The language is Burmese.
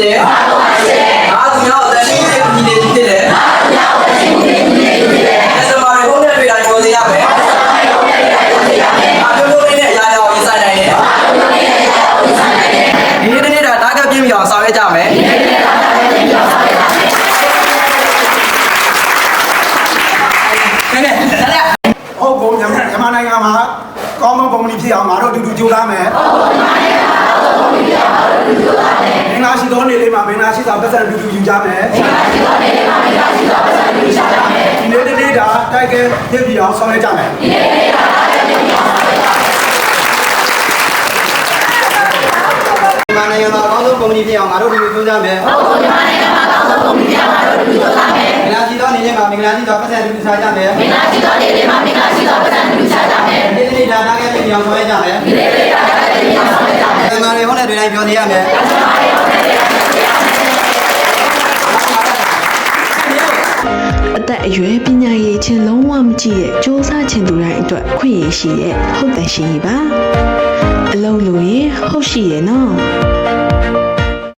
ရှင်ဘာလို့ပါရှင်အာသူရောက်တဲ့နေ့တည်းဒီနေ့ဖြစ်တယ်အာသူရောက်တဲ့နေ့တည်းဒီနေ့ဖြစ်တယ်အဲ့ဒါမှလည်းဟုတ်တဲ့ပြည်တိုင်းပေါ်စေရမယ်အာသူရောက်တဲ့ပြည်တိုင်းပေါ်စေရမယ်အာသူတို့လေးနဲ့အရာရာကိုစနိုင်တယ်အာသူတို့လေးနဲ့အရာရာကိုစနိုင်တယ်ဒီနေ့တည်းဒါတာကပြင်းပြအောင်ဆောင်ရွက်ကြမယ်ဒီနေ့တည်းဒါတာကပြင်းပြအောင်ဆောင်ရွက်ကြမယ်နဲ့နဲ့ဟုတ်ကုန်ညမညမနိုင်ငံမှာကောင်းမွန်ပုံမီဖြစ်အောင်ငါတို့အတူတူကြိုးစားမယ်ဟုတ်ပါပါ နေ့လေးမှာမင်္ဂလာရှိစွာပတ်စံအတူတူယူကြမယ်မင်္ဂလာရှိသောနေ့လေးမှာမင်္ဂလာရှိစွာပတ်စံအတူတူယူကြမယ်ဒီနေ့တစ်နေ့တာတိုက်ကဲဖြစ်ပြီးအောင်ဆောင်ရွက်ကြမယ်ဒီနေ့တစ်နေ့တာတိုက်ကဲဖြစ်ပြီးအောင်ဆောင်ရွက်ကြမယ်မြန်မာနိုင်ငံမှာအကောင်းဆုံးကုမ္ပဏီဖြစ်အောင်ငါတို့ဒီလိုကြိုးစားမယ်။ဟုတ်ကဲ့မြန်မာနိုင်ငံမှာအကောင်းဆုံးကုမ္ပဏီဖြစ်အောင်ငါတို့ဒီလိုကြိုးစားမယ်။မင်္ဂလာရှိသောနေ့လေးမှာမင်္ဂလာရှိသောပတ်စံတူစားကြမယ်။မင်္ဂလာရှိသောနေ့လေးမှာမင်္ဂလာရှိသောပတ်စံတူစားကြမယ်။ဒီနေ့ဒါနာကဖြစ်ပြီးအောင်ဆောင်ရွက်ကြမယ်။ဒီနေ့ဒါနာကဖြစ်ပြီးအောင်ဆောင်ရွက်ကြမယ်။မြန်မာတွေဟုတ်တဲ့တွေတိုင်းပြောနေရမယ်။ သက်အရွယ်ပညာရေးချင်းလုံးဝမကြည့်ရဲ့စ조사ချင်သူတိုင်းအတွက်ခွင့်ရရှိရဲ့ဟုတ်တယ်ရှင်ကြီးပါအလုံးလို့ရင်ဟုတ်ရှိရဲ့နော်